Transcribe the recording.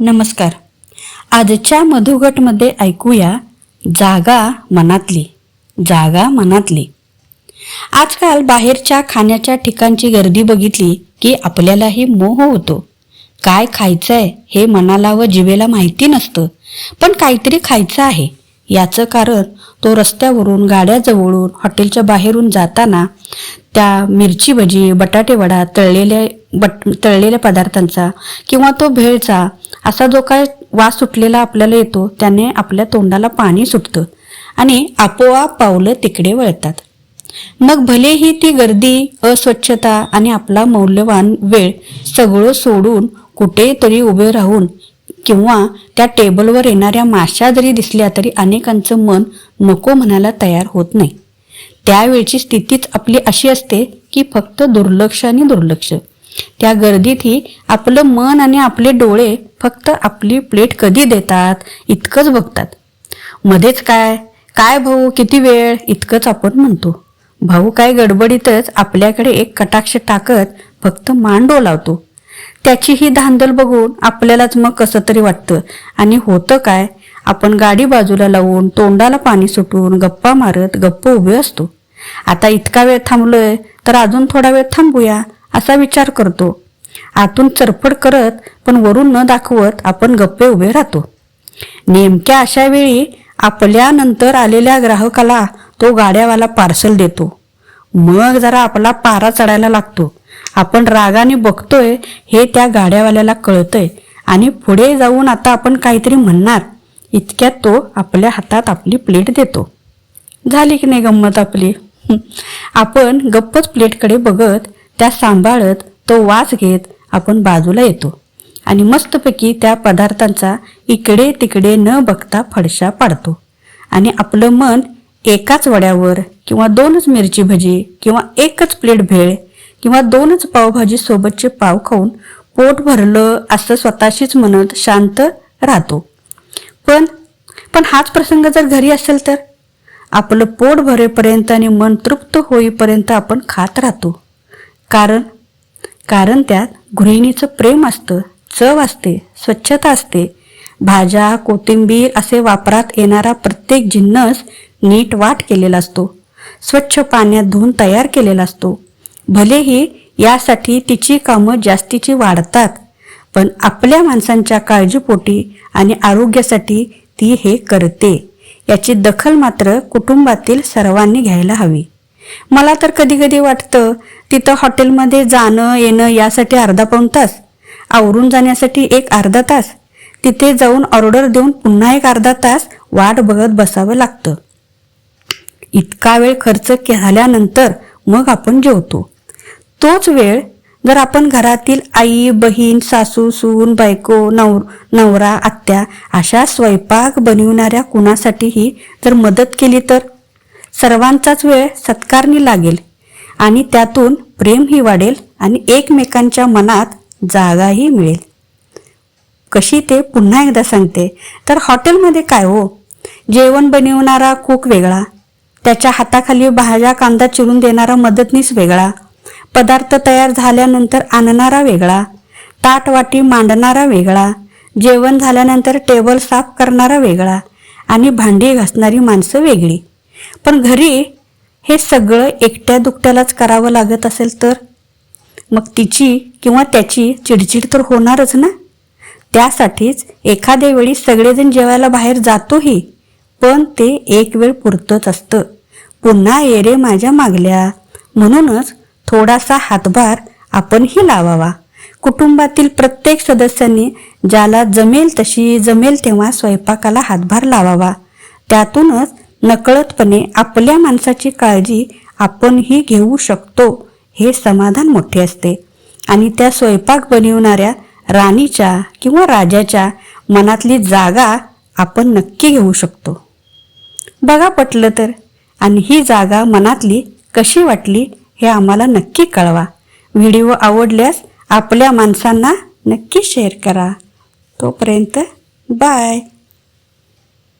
नमस्कार. आजच्या मधुगटमध्ये ऐकूया जागा मनातली जागा मनातली. आजकाल बाहेरच्या खाण्याच्या ठिकाणची गर्दी बघितली की आपल्यालाही मोह होतो. काय खायचंय हे मनाला व जिवेला माहिती नसतं पण काहीतरी खायचं आहे. याचं कारण तो रस्त्यावरून गाड्याजवळून हॉटेलच्या बाहेरून जाताना त्या मिरची भजी बटाटे वडा तळलेल्या बट तळलेल्या पदार्थांचा किंवा तो भेळचा असा जो काय वास सुटलेला आपल्याला येतो त्याने आपल्या तोंडाला पाणी सुटतं आणि आपोआप पावलं तिकडे वळतात. मग भलेही ती गर्दी अस्वच्छता आणि आपला मौल्यवान वेळ सगळं सोडून कुठेतरी उभे राहून किंवा त्या टेबलवर येणाऱ्या माशा जरी दिसल्या तरी अनेकांचं मन नको म्हणायला तयार होत नाही. त्यावेळची स्थितीच आपली अशी असते की फक्त दुर्लक्ष आणि दुर्लक्ष. त्या गर्दीतही आपलं मन आणि आपले डोळे फक्त आपली प्लेट कधी देतात? इतकंच बघतात. मध्येच काय? काय भाऊ किती वेळ? इतकंच आपण म्हणतो. भाऊ काय गडबडीतच आपल्याकडे एक कटाक्ष टाकत फक्त मान डोलावतो त्याची ही धांदल बघून आपल्यालाच मग कसं तरी वाटतं. आणि होतं काय? आपण गाडी बाजूला लावून तोंडाला पाणी सुटून गप्पा मारत गप्प उभे असतो. आता इतका वेळ थांबलोय तर अजून थोडा वेळ थांबूया असा विचार करतो. आतून चरफड करत पण वरून न दाखवत आपण गप्पे उभे राहतो. नेमक्या अशा वेळी आपल्यानंतर आलेल्या ग्राहकाला तो गाड्यावाला पार्सल देतो. मग जरा आपला पारा चढायला लागतो. आपण रागाने बघतोय हे त्या गाड्यावाल्याला कळतंय. आणि पुढे जाऊन आता आपण काहीतरी म्हणणार. इतक्यात तो आपल्या हातात आपली प्लेट देतो. झाली की नाही गंमत आपली? आपण गप्पच प्लेटकडे बघत त्या सांभाळत तो वास घेत आपण बाजूला येतो. आणि मस्तपैकी त्या पदार्थांचा इकडे तिकडे न बघता फडशा पाडतो. आणि आपलं मन एकाच वड्यावर किंवा दोनच मिरची भजी किंवा एकच प्लेट भेळ किंवा दोनच पावभाजी सोबतचे पाव खाऊन पोट भरलं असं स्वतःशीच म्हणत शांत राहतो. पण पण हाच प्रसंग जर घरी असेल तर? आपलं पोट भरेपर्यंत आणि मन तृप्त होईपर्यंत आपण खात राहतो. कारण कारण त्यात गृहिणीचं प्रेम असतं चव असते स्वच्छता असते. भाज्या कोथिंबीर असे वापरात येणारा प्रत्येक जिन्नस नीट वाट केलेला असतो. स्वच्छ पाण्यात धुवून तयार केलेला असतो. भलेही यासाठी तिची कामं जास्तीची वाढतात पण आपल्या माणसांच्या काळजीपोटी आणि आरोग्यासाठी ती हे करते. याची दखल मात्र कुटुंबातील सर्वांनी घ्यायला हवी. मला तर कधी कधी वाटतं तिथं हॉटेलमध्ये जाणं येणं यासाठी अर्धा पाऊण तास आवरून जाण्यासाठी एक अर्धा तास तिथे जाऊन ऑर्डर देऊन पुन्हा एक अर्धा तास वाट बघत बसावं लागतं. इतका वेळ खर्च झाल्यानंतर मग आपण जेवतो. तोच वेळ जर आपण घरातील आई बहीण सासू सून बायको नव नवरा आत्या अशा स्वयंपाक बनविणाऱ्या कुणासाठीही जर मदत केली तर? सर्वांचाच वेळ सत्कारणी लागेल आणि त्यातून प्रेमही वाढेल आणि एकमेकांच्या मनात जागाही मिळेल. कशी ते पुन्हा एकदा सांगते. तर हॉटेलमध्ये काय हो? जेवण बनवणारा कुक वेगळा. त्याच्या हाताखाली भाज्या कांदा चिरून देणारा मदतनीस वेगळा. पदार्थ तयार झाल्यानंतर आणणारा वेगळा ताट वाटी मांडणारा वेगळा जेवण झाल्यानंतर टेबल साफ करणारा वेगळा आणि भांडी घासणारी माणसं वेगळी. पण घरी हे सगळं एकट्या दुकट्यालाच करावं लागत असेल तर? मग तिची किंवा त्याची चिडचिड तर होणारच ना? त्यासाठीच एखाद्या वेळी सगळेजण जेवायला बाहेर जातोही पण ते एक वेळ पुरतंच असतं. पुन्हा ये रे माझ्या मागल्या. म्हणूनच थोडासा हातभार आपणही लावावा. कुटुंबातील प्रत्येक सदस्यांनी ज्याला जमेल तशी जमेल तेव्हा स्वयंपाकाला हातभार लावावा. त्यातूनच नकळतपणे आपल्या माणसाची काळजी आपणही घेऊ शकतो हे समाधान मोठे असते. आणि त्या स्वयंपाक बनविणाऱ्या राणीच्या किंवा राजाच्या मनातली जागा आपण नक्की घेऊ शकतो. बघा पटलं तर. आणि ही जागा मनातली कशी वाटली? हे आम्हाला नक्की कळवा. व्हिडिओ आवडल्यास आपल्या माणसांना नक्की शेअर करा. तोपर्यंत बाय